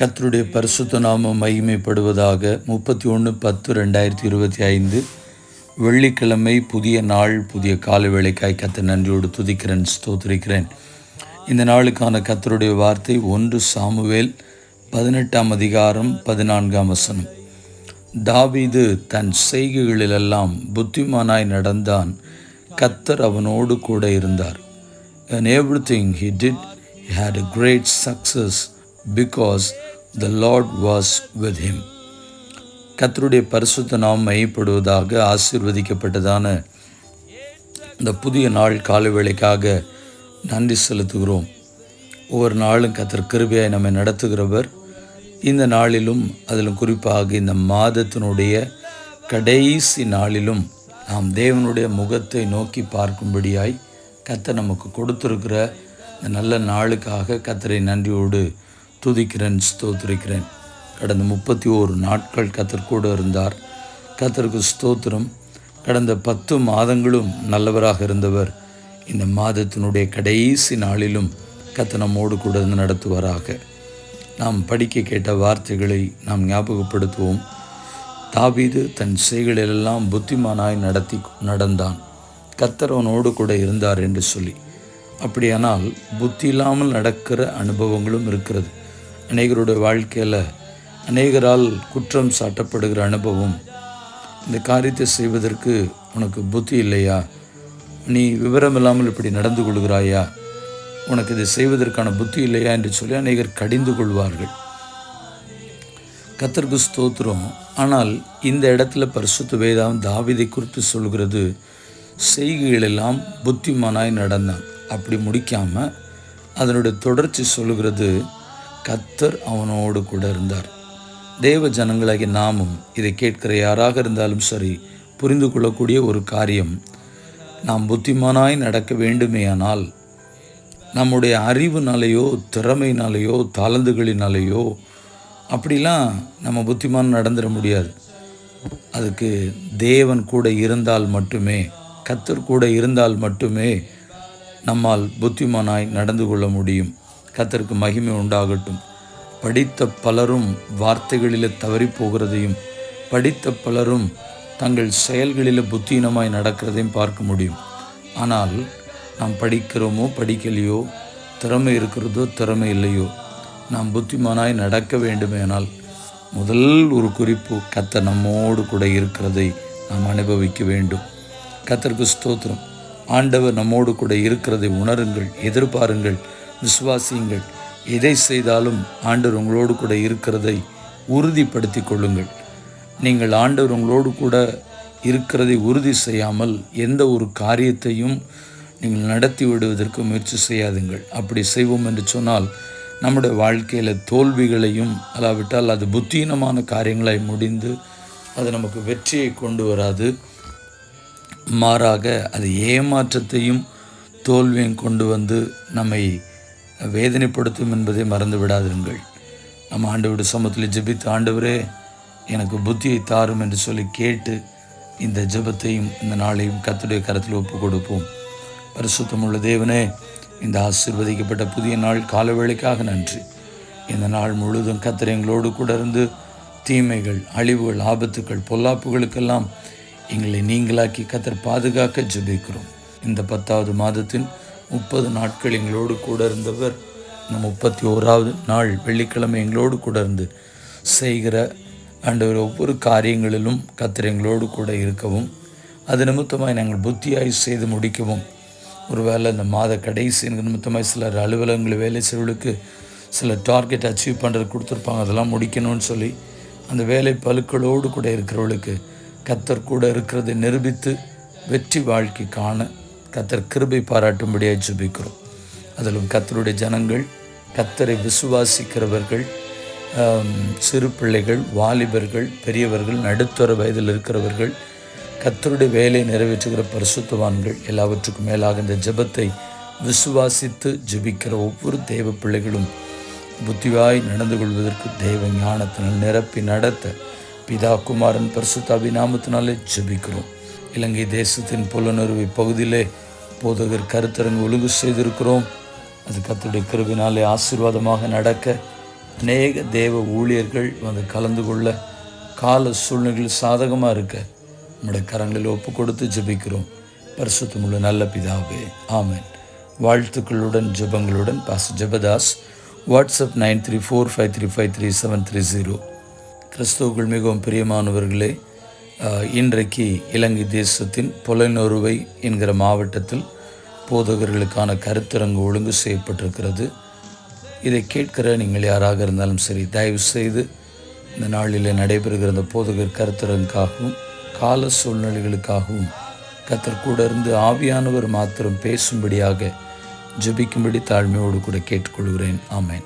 கத்தருடைய பரிசுத்த நாமம் மகிமைப்படுவதாக முப்பத்தி ஒன்று பத்து ரெண்டாயிரத்தி இருபத்தி ஐந்து வெள்ளிக்கிழமை புதிய நாள் புதிய கால வேலைக்காய் கத்த நன்றியோடு துதிக்கிறேன் ஸ்தோத்திரிக்கிறேன். இந்த நாளுக்கான கத்தருடைய வார்த்தை ஒன்று சாமுவேல் பதினெட்டாம் அதிகாரம் பதினான்காம் வசனம். தாவீது தன் செய்கைகளிலெல்லாம் புத்திமானாய் நடந்தான் கத்தர் அவனோடு கூட இருந்தார். In think he did he had a great success because the Lord was with him கத்தருடைய பரிசுத்த நாம் மையப்படுவதாக ஆசீர்வதிக்கப்பட்டதான இந்த புதிய நாள் காலை வேளைக்காக நன்றி செலுத்துகிறோம். ஒவ்வொரு நாளும் கத்தர் கிருபையாய் நம்மை நடத்துகிறவர். இந்த நாளிலும் அதிலும் குறிப்பாக இந்த மாதத்தினுடைய கடைசி நாளிலும் நாம் தேவனுடைய முகத்தை நோக்கி பார்க்கும்படியாய் கத்தர் நமக்கு கொடுத்துருக்கிற இந்த நல்ல நாளுக்காக கத்தரை நன்றியோடு துதிக்கிறேன் ஸ்தோத்திரிக்கிறேன். கடந்த முப்பத்தி ஓரு நாட்கள் கத்தர் கூட இருந்தார். கத்தருக்கு ஸ்தோத்திரம். கடந்த பத்து மாதங்களும் நல்லவராக இருந்தவர். இந்த மாதத்தினுடைய கடைசி நாளிலும் கத்த நம்மோடு கூட இருந்து நடத்துவாராக. நாம் படிக்க கேட்ட வார்த்தைகளை நாம் ஞாபகப்படுத்துவோம். தாபீது தன் செய்களெல்லாம் புத்திமானாய் நடத்தி நடந்தான். கத்தரவனோடு கூட இருந்தார் என்று சொல்லி. அப்படியானால் புத்தி இல்லாமல் நடக்கிற அனுபவங்களும் இருக்கிறது. அநேகருடைய வாழ்க்கையில் அநேகரால் குற்றம் சாட்டப்படுகிற அனுபவம். இந்த காரியத்தை செய்வதற்கு உனக்கு புத்தி இல்லையா? நீ விவரம் இல்லாமல் இப்படி நடந்து கொள்கிறாயா? உனக்கு இதை செய்வதற்கான புத்தி இல்லையா? என்று சொல்லி அநேகர் கடிந்து கொள்வார்கள். கத்தர்கு ஸ்தோத்திரம். ஆனால் இந்த இடத்துல பரிசுத்த வேதாம் தாவிதை குறித்து சொல்கிறது செய்கைகளெல்லாம் புத்திமானாய் நடந்தான். அப்படி முடிக்காமல் அதனுடைய தொடர்ச்சி சொல்கிறது கத்தர் அவனோடு கூட இருந்தார். தேவ ஜனங்களாகிய நாமும் இதை கேட்கிற யாராக இருந்தாலும் சரி புரிந்து கொள்ளக்கூடிய ஒரு காரியம் நாம் புத்திமானாய் நடக்க வேண்டுமேயானால் நம்முடைய அறிவுனாலேயோ திறமையினாலேயோ தாளந்துகளினாலேயோ அப்படிலாம் நம்ம புத்திமான் நடந்துட முடியாது. அதுக்கு தேவன் கூட இருந்தால் மட்டுமே கத்தர் கூட இருந்தால் மட்டுமே நம்மால் புத்திமானாய் நடந்து கொள்ள முடியும். கத்தருக்கு மகிமை உண்டாகட்டும். படித்த பலரும் வார்த்தைகளில் தவறி போகிறதையும் படித்த பலரும் தங்கள் செயல்களில் புத்தீனமாய் நடக்கிறதையும் பார்க்க முடியும். ஆனால் நாம் படிக்கிறோமோ படிக்கலையோ திறமை இருக்கிறதோ திறமை இல்லையோ நாம் புத்திமானாய் நடக்க வேண்டுமேனால் முதல் ஒரு குறிப்பு கத்த நம்மோடு கூட இருக்கிறதை நாம் அனுபவிக்க வேண்டும். கத்தருக்கு ஸ்தோத்திரம். ஆண்டவர் நம்மோடு கூட இருக்கிறதை உணருங்கள் எதிர்பாருங்கள் விசுவாசியுங்கள். எதை செய்தாலும் ஆண்டவர் உங்களோடு கூட இருக்கிறதை உறுதிப்படுத்தி கொள்ளுங்கள். நீங்கள் ஆண்டவர் உங்களோடு கூட இருக்கிறதை உறுதி செய்யாமல் எந்த ஒரு காரியத்தையும் நீங்கள் நடத்தி விடுவதற்கு முயற்சி செய்யாதுங்கள். அப்படி செய்வோம் என்று சொன்னால் நம்முடைய வாழ்க்கையில் தோல்விகளையும் அல்லாவிட்டால் அது புத்தீனமான காரியங்களை முடிந்து அது நமக்கு வெற்றியை கொண்டு வராது. மாறாக அது ஏமாற்றத்தையும் தோல்வியும் கொண்டு வந்து நம்மை வேதனைப்படுத்தும் என்பதை மறந்து விடாதிருங்கள். நம்ம ஆண்டவருடைய சமத்தில் ஜெபித்து ஆண்டவரே எனக்கு புத்தியை தாரும் என்று சொல்லி கேட்டு இந்த ஜெபத்தையும் இந்த நாளையும் கத்துடைய கரத்தில் ஒப்பு கொடுப்போம். பரிசுத்தமுள்ள தேவனே இந்த ஆசிர்வதிக்கப்பட்ட புதிய நாள் காலவேளைக்காக நன்றி. இந்த நாள் முழுவதும் கத்திர எங்களோடு கூட இருந்து தீமைகள் அழிவுகள் ஆபத்துக்கள் பொல்லாப்புகளுக்கெல்லாம் எங்களை நீங்களாக்கி கத்தர் பாதுகாக்க ஜெபிக்கிறோம். இந்த பத்தாவது மாதத்தின் முப்பது நாட்கள் எங்களோடு கூட இருந்தவர் இந்த முப்பத்தி ஓராவது நாள் வெள்ளிக்கிழமை எங்களோடு கூட இருந்து செய்கிற ஆண்டவர் ஒவ்வொரு காரியங்களிலும் கத்தர் எங்களோடு கூட இருக்கவும் அது நிமித்தமாக நாங்கள் புத்தியாய் செய்து முடிக்கவும். ஒருவேளை இந்த மாத கடைசி நிமித்தமாக சிலர் அலுவலகங்கள் வேலை செய்வர்களுக்கு சில டார்கெட் அச்சீவ் பண்ணுறது கொடுத்துருப்பாங்க அதெல்லாம் முடிக்கணும்னு சொல்லி அந்த வேலை பழுக்களோடு கூட இருக்கிறவளுக்கு கத்தர் கூட இருக்கிறதை நிரூபித்து வெற்றி வாழ்க்கை காண கத்தர் கிருபை பாராட்டும்படியாக ஜெபிக்கிறோம். அதிலும் கத்தருடைய ஜனங்கள் கத்தரை விசுவாசிக்கிறவர்கள் சிறு பிள்ளைகள் வாலிபர்கள் பெரியவர்கள் நடுத்தர வயதில் இருக்கிறவர்கள் கத்தருடைய வேலையை நிறைவேற்றுகிற பரிசுத்தவான்கள் எல்லாவற்றுக்கும் மேலாக இந்த ஜெபத்தை விசுவாசித்து ஜெபிக்கிற ஒவ்வொரு தெய்வ பிள்ளைகளும் புத்திவாய் நடந்து கொள்வதற்கு தெய்வ ஞானத்தினால் நிரப்பி நடத்த பிதா குமாரன் பரிசுத்த அபிநாமத்தினாலே ஜெபிக்கிறோம். இலங்கை தேசத்தின் புலனறுவை பகுதியிலே போதகர் கருத்தரங்கு ஒழுங்கு செய்திருக்கிறோம். அது கத்துடைய கிருபினாலே ஆசீர்வாதமாக நடக்க அநேக தேவ ஊழியர்கள் வந்து கலந்து கொள்ள கால சூழ்நிலைகள் சாதகமாக இருக்க நம்முடைய கரங்களில் ஒப்பு கொடுத்து ஜபிக்கிறோம். பரிசுத்தமுள்ள நல்ல பிதாவே ஆமேன். வாழ்த்துக்களுடன் ஜெபங்களுடன் pass Jebadas WhatsApp nine three four five three five three seven three zero. கிறிஸ்துவுக்குள் மிகவும் பிரியமானவர்களே இன்றைக்கு இலங்கை தேசத்தின் புலனொருவை என்கிற மாவட்டத்தில் போதகர்களுக்கான கருத்தரங்கு ஒழுங்கு செய்யப்பட்டிருக்கிறது. இதை கேட்கிற நீங்கள் யாராக இருந்தாலும் சரி தயவு செய்து இந்த நாளில் நடைபெறுகிற இந்த போதகர் கருத்தரங்குக்காகவும் கால சூழ்நிலைகளுக்காகவும் கத்தற்கூட இருந்து ஆவியானவர் மாத்திரம் பேசும்படியாக ஜெபிக்கும்படி தாழ்மையோடு கூட கேட்டுக்கொள்கிறேன். ஆமேன்.